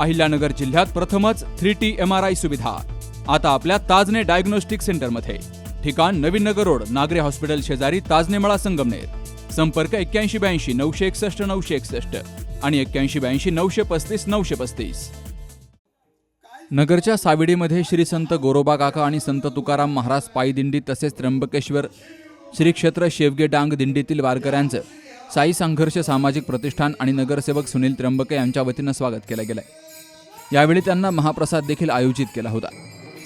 अहिल्यानगर जिल्ह्यात प्रथमच three T M R I सुविधा. आता आपल्या ताजने डायग्नोस्टिक सेंटरमध्ये. ठिकाण नवीन नगर रोड नागरे हॉस्पिटल शेजारी ताजने मळा संगमनेर. संपर्क एक्क्याऐंशी ब्याऐंशी नऊशे एकसष्ट नऊशे एकसष्ट आणि एक्क्याऐंशी ब्याऐंशी नऊशे पस्तीस नऊशे पस्तीस. नगरच्या साविडीमध्ये श्री संत गोरोबा काका आणि संत तुकाराम महाराज पायदिंडी तसेच त्र्यंबकेश्वर श्री क्षेत्र शेवगे डांग दिंडीतील वारकऱ्यांचं साई संघर्ष सामाजिक प्रतिष्ठान आणि नगरसेवक सुनील त्र्यंबके यांच्या वतीनं स्वागत केलं गेलंय. यावेळी त्यांना महाप्रसाद देखील आयोजित केला होता.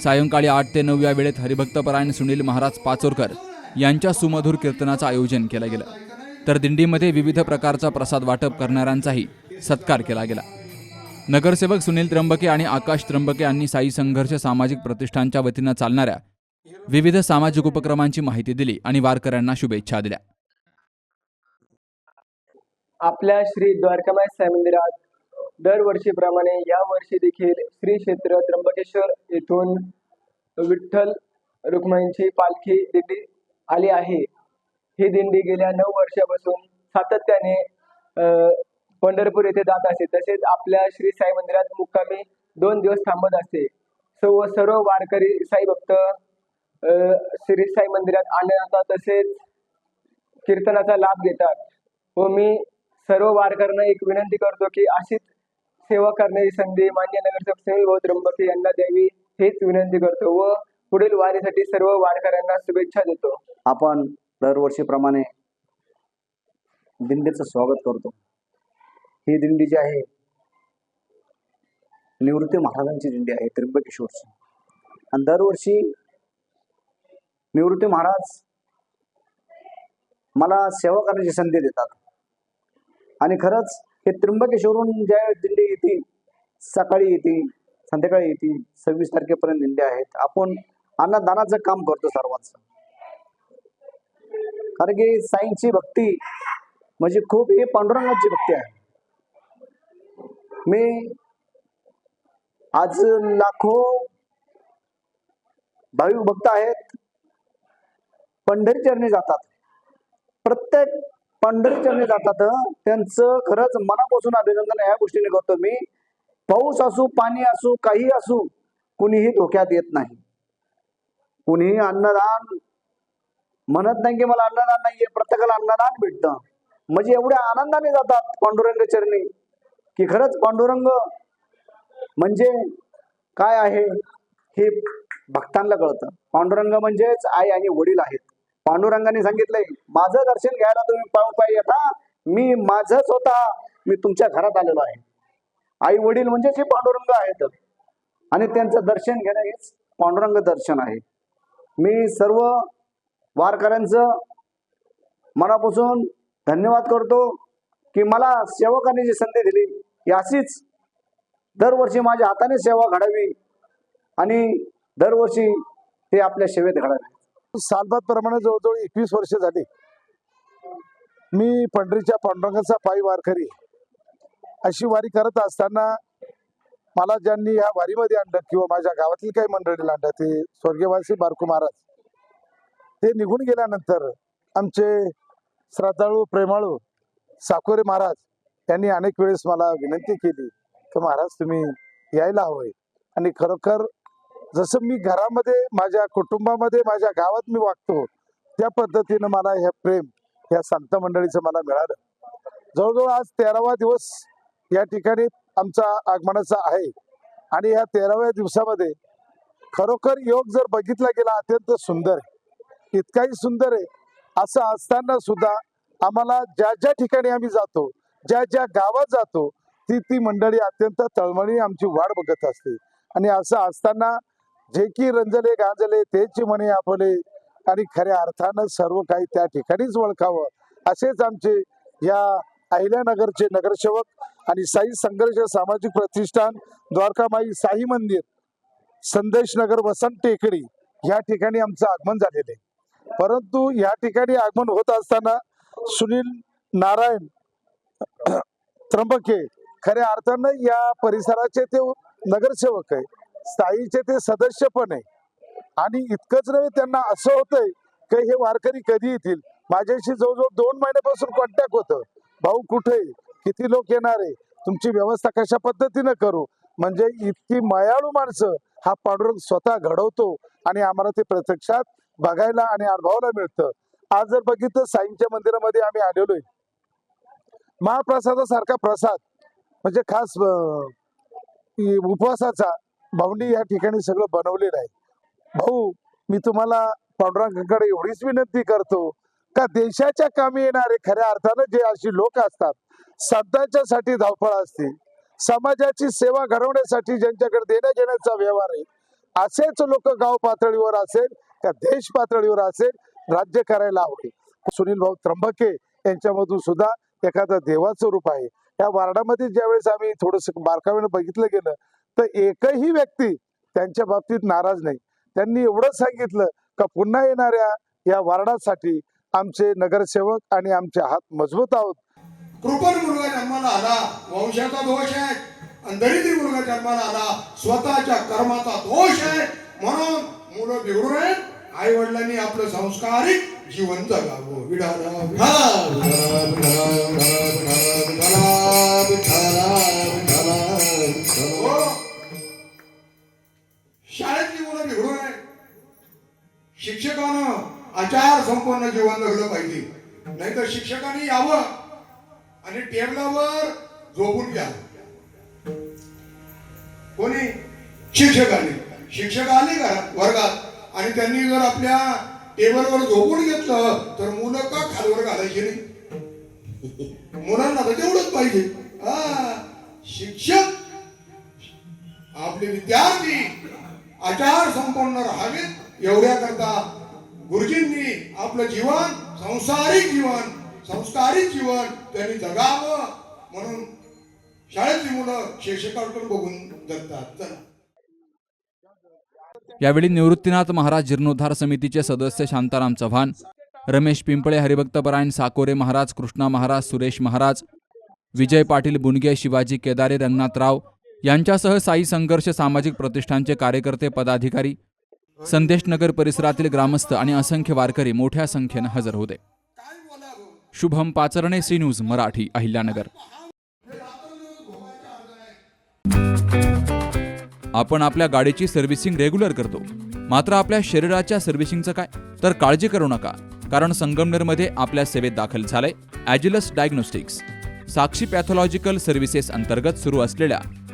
सायंकाळी आठ ते नऊ या वेळेत हरिभक्तपरायण सुनील महाराज पाचोरकर यांच्या सुमधुर कीर्तनाचं आयोजन केलं गेलं. तर दिंडीमध्ये विविध प्रकारचा प्रसाद वाटप करणाऱ्यांचाही सत्कार केला गेला. नगरसेवक सुनील त्र्यंबके आणि आकाश त्र्यंबके यांनी साई संघर्ष सामाजिक प्रतिष्ठानच्या वतीनं चालणाऱ्या विविध सामाजिक उपक्रमांची माहिती दिली आणि वारकऱ्यांना शुभेच्छा दिल्या. आपल्या श्री द्वारकामाय साई मंदिरात दरवर्षीप्रमाणे या वर्षी देखील श्री क्षेत्र त्र्यंबकेश्वर येथून विठ्ठल रुक्माईंची पालखी दिंडी आली आहे. ही दिंडी गेल्या नऊ वर्षापासून सातत्याने पंढरपूर येथे जात असते. तसेच आपल्या श्री साई मंदिरात मुक्कामी दोन दिवस थांबत असते. सर्व सर्व वारकरी साई भक्त श्री साई मंदिरात आले जातात तसेच कीर्तनाचा लाभ घेतात. व मी सर्व वारकऱ्यांना एक विनंती करतो की अशीच सेवा करण्याची संधी मान्य नगरसेवक सुनील भाऊ त्र्यंबके यांना द्यावी हेच विनंती करतो व पुढील वारीसाठी सर्व वारकऱ्यांना शुभेच्छा देतो. आपण दरवर्षीप्रमाणे दिंडीचं स्वागत करतो. ही दिंडी जी आहे निवृत्ती महाराजांची दिंडी आहे त्र्यंबकेश्वरची. आणि दरवर्षी निवृत्ती महाराज मला सेवा करण्याची संधी देतात. आणि खरंच हे त्र्यंबकेश्वरून ज्या दिंडी येते सकाळी येते संध्याकाळी येते सव्वीस तारखेपर्यंत दिंडी आहेत. आपण अन्नदानाचं काम करतो सर्वांचं. कारण की साईंची भक्ती म्हणजे खूप हे पांडुरंगाची भक्ती आहे. मी आज लाखो भाविक भक्त आहेत. पंढरी चरणी जातात. प्रत्येक पंढरी चरणी जातात त्यांचं खरंच मनापासून अभिनंदन या गोष्टीने करतो मी. पाऊस असू पाणी असू काही असू कुणीही धोक्यात येत नाही. कुणीही अन्नदान म्हणत नाही की मला अन्नदान नाहीये प्रत्येकाला अन्नदान भेटतं. म्हणजे एवढ्या आनंदाने जातात पांडुरंग चरणी. की खरंच पांडुरंग म्हणजे काय आहे हे भक्तांना कळतं. पांडुरंग म्हणजेच आई आणि वडील आहेत. पांडुरंगाने सांगितलंय माझं दर्शन घ्यायला तुम्ही पाहू पाहिजे येता मी माझं स्वतः मी तुमच्या घरात आलेलो आहे. आई वडील म्हणजेच हे पांडुरंग आहेत. आणि त्यांचं दर्शन घेणं हेच पांडुरंग दर्शन आहे. मी सर्व वारकऱ्यांचं मनापासून धन्यवाद करतो की मला सेवकांनी जी संधी दिली ही अशीच दरवर्षी माझ्या हाताने सेवा घडावी आणि दरवर्षी ते आपल्या सेवेत घडावे. सालबाद जवळजवळ एकवीस वर्ष झाली. मी पंढरीच्या पांडुरंगाचा पायी वारकरी अशी वारी करत असताना मला ज्यांनी या वारीमध्ये आणलं किंवा माझ्या गावातील काही मंडळीला आणलं ते स्वर्गीयवासी बारकू महाराज ते निघून गेल्यानंतर आमचे श्रद्धाळू प्रेमाळू साकोरे महाराज यांनी अनेक वेळेस मला विनंती केली की महाराज तुम्ही यायला हवंय. आणि खरोखर जसं मी घरामध्ये माझ्या कुटुंबामध्ये माझ्या गावात मी वागतो त्या पद्धतीनं मला हे प्रेम या संत मंडळीचं मला मिळालं. जवळजवळ आज तेरावा दिवस या ठिकाणी आमचा आगमनाचा आहे. आणि या तेराव्या दिवसामध्ये खरोखर योग जर बघितला गेला अत्यंत सुंदर आहे. इतकाही सुंदर आहे. असं असताना सुद्धा आम्हाला ज्या ज्या ठिकाणी आम्ही जातो ज्या ज्या गावात जातो ती ती मंडळी अत्यंत तळमळी आमची वाट बघत असते. आणि असं असताना जे की रंजले गांजले तेच म्हणे आपले. आणि खऱ्या अर्थानं सर्व काही त्या ठिकाणीच ओळखावं. असेच आमचे या अहिल्यानगरचे नगरसेवक आणि साई संघर्ष सामाजिक प्रतिष्ठान द्वारकामाई साई मंदिर संदेशनगर वसंत टेकडी या ठिकाणी आमचं आगमन झालेलं आहे. परंतु या ठिकाणी आगमन होत असताना सुनील नारायण त्र्यंबके खऱ्या अर्थानं या परिसराचे ते नगरसेवक आहे. स्थायीचे ते सदस्य पण आहे. आणि इतकंच नव्हे त्यांना असं होतंय की हे वारकरी कधी येतील? माझ्याशी जवळजवळ दोन महिन्यापासून कॉन्टॅक्ट होतं. भाऊ कुठे किती लोक येणार आहे? तुमची व्यवस्था कशा पद्धतीनं करू? म्हणजे इतकी मयाळू माणसं हा पांडुरंग स्वतः घडवतो आणि आम्हाला ते प्रत्यक्षात बघायला आणि अनुभवायला मिळतं. आज जर बघितलं साईंच्या मंदिरामध्ये आम्ही आलेलोय. महाप्रसादासारखा प्रसाद म्हणजे खास उपवासाचा भाऊंनी या ठिकाणी सगळं बनवलेलं आहे. भाऊ मी तुम्हाला पांडुरंगाकडे एवढीच विनंती करतो. का देशाच्या कामी येणारे खऱ्या अर्थानं जे अशी लोक असतात संतांच्यासाठी धावपळ असते. समाजाची सेवा घडवण्यासाठी ज्यांच्याकडे देण्या घेण्याचा व्यवहार आहे असेच लोक गाव पातळीवर असेल का देश पातळीवर असेल राज्य करायला आवडेल. सुनील भाऊ त्र्यंबके यांच्यामधून सुद्धा एखादं देवाचं रूप आहे. या वार्डामध्ये ज्यावेळेस आम्ही थोडस बारकाव्यानं बघितलं गेलं तर एकही व्यक्ती त्यांच्या बाबतीत नाराज नाही त्यांनी एवढंच सांगितलं का पुन्हा येणाऱ्या या वार्डासाठी आमचे नगरसेवक आणि आमचे हात मजबूत आहोत कृपण मुलगा जन्माला आला वंशाचा दोष आहे आणि दरिद्री मुलगा जन्माला आला स्वतःच्या कर्माचा दोष आहे म्हणून मुलं बिघडू नयेत आई वडिलांनी आपलं संस्कारिक जीवन जगावं विडा शाळेतली मुलं नये शिक्षकानं आचार संपन्न जीवन जगलं पाहिजे. नाहीतर शिक्षकांनी यावं आणि टेबलावर झोपून घ्या. कोणी? शिक्षकांनी. शिक्षक आले का वर्गात आणि त्यांनी जर आपल्या टेबलवर झोपून घेतलं तर मुलं का खालवर घालायची नाही? मुलांना तर तेवढंच पाहिजे. हा. शिक्षक आपले विद्यार्थी आचार संपन्न राहावेत एवढ्या करता गुरुजींनी आपलं जीवन संसारिक जीवन संस्कारिक जीवन त्यांनी जगावं म्हणून शाळेतली मुलं शिक्षकांकडून बघून जगतात. यावेळी निवृत्तीनाथ महाराज जीर्णोद्धार समितीचे सदस्य शांताराम चव्हाण रमेश पिंपळे हरिभक्तपरायण साकोरे महाराज कृष्णा महाराज सुरेश महाराज विजय पाटील बुनगे शिवाजी केदारे रंगनाथराव यांच्यासह साई संघर्ष सामाजिक प्रतिष्ठानचे कार्यकर्ते पदाधिकारी संदेशनगर परिसरातील ग्रामस्थ आणि असंख्य वारकरी मोठ्या संख्येनं हजर होते. Shubham Pacharane C news Marathi Ahilyanagar. आपण आपल्या गाडीची सर्व्हिसिंग रेग्युलर करतो. मात्र आपल्या शरीराच्या सर्व्हिसिंगचं काय? तर काळजी करू नका कारण संगमनेरमध्ये आपल्या सेवेत दाखल झालंय Agilus diagnostics. Sakshi pathological services अंतर्गत सुरू असलेल्या